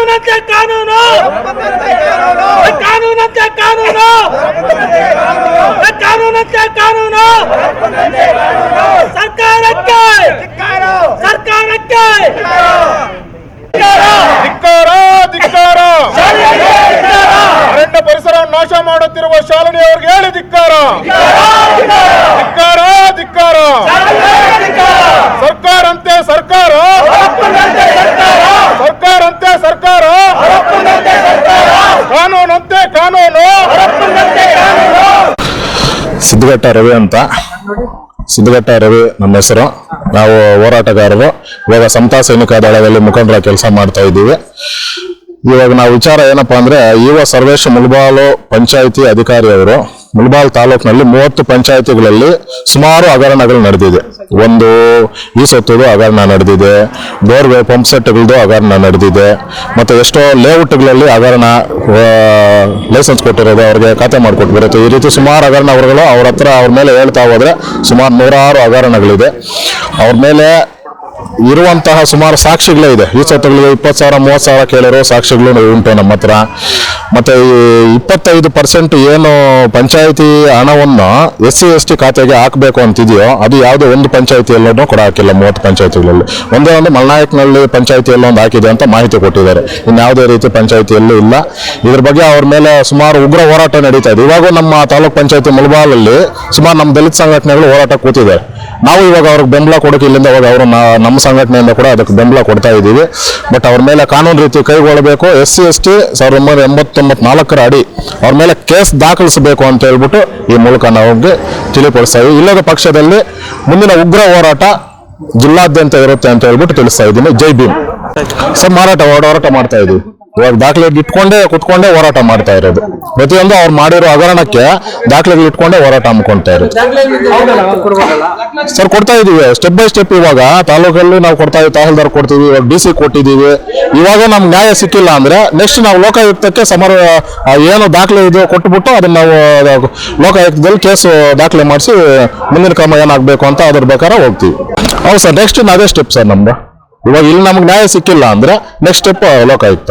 ಕಾನೂನಂತೆ ಕಾನೂನು. ಕಾನೂನಂತೆ ಕಾನೂನು. ಕಾನೂನಂತೆ ಕಾನೂನು. ಸರ್ಕಾರಕ್ಕೆ. ಸರ್ಕಾರಕ್ಕೆ. ಧಿಕ್ಕಾರ. ಧಿಕ್ಕಾರ ಅರಣ್ಯ ಪರಿಸರ ನಾಶ ಮಾಡುತ್ತಿರುವ ಶಾಲಿನಿ ಅವ್ರಿಗೆ ಹೇಳಿ ಧಿಕ್ಕಾರ. ಧಿಕ್ಕಾರ ಧಿಕ್ಕಾರ. ಸರ್ಕಾರ ಅಂತೆ ಸರ್ಕಾರ ಸರ್ಕಾರ ಅಂತೆ ಸರ್ಕಾರ ಕಾನೂನಂತೆ ಕಾನೂನು ಸಿದ್ಧಘಟ್ಟ ರವಿ ಅಂತ. ಸಿದ್ಧಘಟ್ಟ ರವಿ ನಮ್ಮ ಹೆಸರು. ನಾವು ಹೋರಾಟಗಾರರು. ಇವಾಗ ಸಮತಾ ಸೈನಿಕ ದಳದಲ್ಲಿ ಮುಖಂಡರ ಕೆಲಸ ಮಾಡ್ತಾ ಇದ್ದೀವಿ. ಇವಾಗ ನಾವು ವಿಚಾರ ಏನಪ್ಪಾ ಅಂದ್ರೆ ಯುವ ಸರ್ವೇಶ್ ಮುಲ್ಬಾಲು ಪಂಚಾಯಿತಿ ಅಧಿಕಾರಿಯವರು ಮುಲ್ಬಾಲ್ ತಾಲೂಕಿನಲ್ಲಿ ಮೂವತ್ತು ಪಂಚಾಯಿತಿಗಳಲ್ಲಿ ಸುಮಾರು ಹಗರಣಗಳು ನಡೆದಿದೆ. ಒಂದು ಈ ಸೊತ್ತದು ಹಗರಣ ನಡೆದಿದೆ. ಬೋರ್ವೆ ಪಂಪ್ ಸೆಟ್ಗಳದ್ದು ಹಗರಣ ನಡೆದಿದೆ. ಮತ್ತೆ ಎಷ್ಟೋ ಲೇಔಟ್ಗಳಲ್ಲಿ ಹಗರಣ ಲೈಸೆನ್ಸ್ ಕೊಟ್ಟಿರೋದು ಅವ್ರಿಗೆ ಖಾತೆ ಮಾಡಿಕೊಟ್ಟು ಬರುತ್ತೆ. ಈ ರೀತಿ ಸುಮಾರು ಹಗರಣಗಳು ಅವ್ರ ಹತ್ರ ಅವ್ರ ಮೇಲೆ ಹೇಳ್ತಾ ಹೋದರೆ ಸುಮಾರು ನೂರಾರು ಹಗರಣಗಳಿದೆ. ಅವ್ರ ಮೇಲೆ ಇರುವಂತಹ ಸುಮಾರು ಸಾಕ್ಷಿಗಳೇ ಇದೆ. ಈ ಸತ್ತುಗಳಿಗೆ ಇಪ್ಪತ್ತು ಸಾವಿರ, ಮೂವತ್ತು ಸಾವಿರ ಕೇಳಿರೋ ಸಾಕ್ಷಿಗಳು ಉಂಟು ನಮ್ಮ ಹತ್ರ. ಮತ್ತೆ ಈ ಇಪ್ಪತ್ತೈದು ಪರ್ಸೆಂಟ್ ಏನು ಪಂಚಾಯಿತಿ ಹಣವನ್ನು ಎಸ್ ಸಿ, ಎಸ್ ಟಿ ಖಾತೆಗೆ ಹಾಕಬೇಕು ಅಂತಿದೆಯೋ, ಅದು ಯಾವುದೇ ಒಂದು ಪಂಚಾಯಿತಿಯಲ್ಲೂ ಕೂಡ ಹಾಕಿಲ್ಲ ಮೂವತ್ತು ಪಂಚಾಯಿತಿಗಳಲ್ಲಿ. ಒಂದೇ ಒಂದು ಮಲ್ನಾಯಕ್ನಲ್ಲಿ ಪಂಚಾಯಿತಿಯಲ್ಲಿ ಒಂದು ಹಾಕಿದೆ ಅಂತ ಮಾಹಿತಿ ಕೊಟ್ಟಿದ್ದಾರೆ. ಇನ್ಯಾವುದೇ ರೀತಿ ಪಂಚಾಯಿತಿಯಲ್ಲೂ ಇಲ್ಲ. ಇದ್ರ ಬಗ್ಗೆ ಅವ್ರ ಮೇಲೆ ಸುಮಾರು ಉಗ್ರ ಹೋರಾಟ ನಡೀತಾ ಇದೆ. ಇವಾಗ ನಮ್ಮ ತಾಲೂಕ್ ಪಂಚಾಯಿತಿ ಮುಳಬಾಲಲ್ಲಿ ಸುಮಾರು ನಮ್ಮ ದಲಿತ ಸಂಘಟನೆಗಳು ಹೋರಾಟ ಕೂತಿದ್ದಾರೆ. ನಾವು ಇವಾಗ ಅವ್ರಿಗೆ ಬೆಂಬಲ ಕೊಡೋಕೆ ಇಲ್ಲಿಂದ ಅವಾಗ ಅವರು ನಮ್ಮ ಸಂಘಟನೆಯಿಂದ ಕೂಡ ಅದಕ್ಕೆ ಬೆಂಬಲ ಕೊಡ್ತಾ ಇದ್ದೀವಿ. ಬಟ್ ಅವ್ರ ಮೇಲೆ ಕಾನೂನು ರೀತಿ ಕೈಗೊಳ್ಳಬೇಕು. ಎಸ್ ಸಿ, ಎಸ್ ಟಿ ಸಾವಿರದ ಒಂಬೈನೂರ ಎಂಬತ್ತೊಂಬತ್ತು ನಾಲ್ಕರ ಅಡಿ ಅವ್ರ ಮೇಲೆ ಕೇಸ್ ದಾಖಲಿಸಬೇಕು ಅಂತ ಹೇಳ್ಬಿಟ್ಟು ಈ ಮೂಲಕ ನಾವು ತಿಳಿಪಡಿಸ್ತಾ ಇದ್ದೀವಿ. ಇಲ್ಲದ ಪಕ್ಷದಲ್ಲಿ ಮುಂದಿನ ಉಗ್ರ ಹೋರಾಟ ಜಿಲ್ಲಾದ್ಯಂತ ಇರುತ್ತೆ ಅಂತ ಹೇಳ್ಬಿಟ್ಟು ತಿಳಿಸ್ತಾ ಇದ್ದೀನಿ. ಜೈ ಭೀಮ್. ಸರ್, ಮಾರಾಟ, ಹೋರಾಟ ಮಾಡ್ತಾ ಇದ್ದೀವಿ. ಇವಾಗ ದಾಖಲೆಗಳು ಇಟ್ಕೊಂಡೇ ಕುತ್ಕೊಂಡೇ ಹೋರಾಟ ಮಾಡ್ತಾ ಇರೋದು. ಪ್ರತಿಯೊಂದು ಅವ್ರು ಮಾಡಿರೋ ಹಗರಣಕ್ಕೆ ದಾಖಲೆಗಳು ಇಟ್ಕೊಂಡೇ ಹೋರಾಟ ಹಮ್ಮಿಕೊಳ್ತಾ ಇರೋದು. ಸರ್, ಕೊಡ್ತಾ ಇದೀವಿ ಸ್ಟೆಪ್ ಬೈ ಸ್ಟೆಪ್ ಇವಾಗ. ತಾಲೂಕಲ್ಲಿ ನಾವು ಕೊಡ್ತಾ ಇದ್ದೀವಿ ತಹಸೀಲ್ದಾರ್ ಕೊಡ್ತೀವಿ, ಇವಾಗ ಡಿ ಸಿ ಕೊಟ್ಟಿದ್ದೀವಿ. ಇವಾಗ ನಮ್ಗೆ ನ್ಯಾಯ ಸಿಕ್ಕಿಲ್ಲ ಅಂದ್ರೆ ನೆಕ್ಸ್ಟ್ ನಾವು ಲೋಕಾಯುಕ್ತಕ್ಕೆ ಸಮರ ಏನು ದಾಖಲೆ ಇದು ಕೊಟ್ಬಿಟ್ಟು ಅದನ್ನ ನಾವು ಲೋಕಾಯುಕ್ತದಲ್ಲಿ ಕೇಸು ದಾಖಲೆ ಮಾಡಿಸಿ ಮುಂದಿನ ಕ್ರಮ ಏನಾಗಬೇಕು ಅಂತ ಅದ್ರ ಪ್ರಕಾರ ಹೋಗ್ತೀವಿ. ಹೌದು ಸರ್ ನೆಕ್ಸ್ಟ್ ಅದೇ ಸ್ಟೆಪ್ ಸರ್ ನಮ್ದು. ಇವಾಗ ಇಲ್ಲಿ ನಮ್ಗೆ ನ್ಯಾಯ ಸಿಕ್ಕಿಲ್ಲ ಅಂದ್ರೆ ನೆಕ್ಸ್ಟ್ ಸ್ಟೆಪ್ ಲೋಕಾಯುಕ್ತ.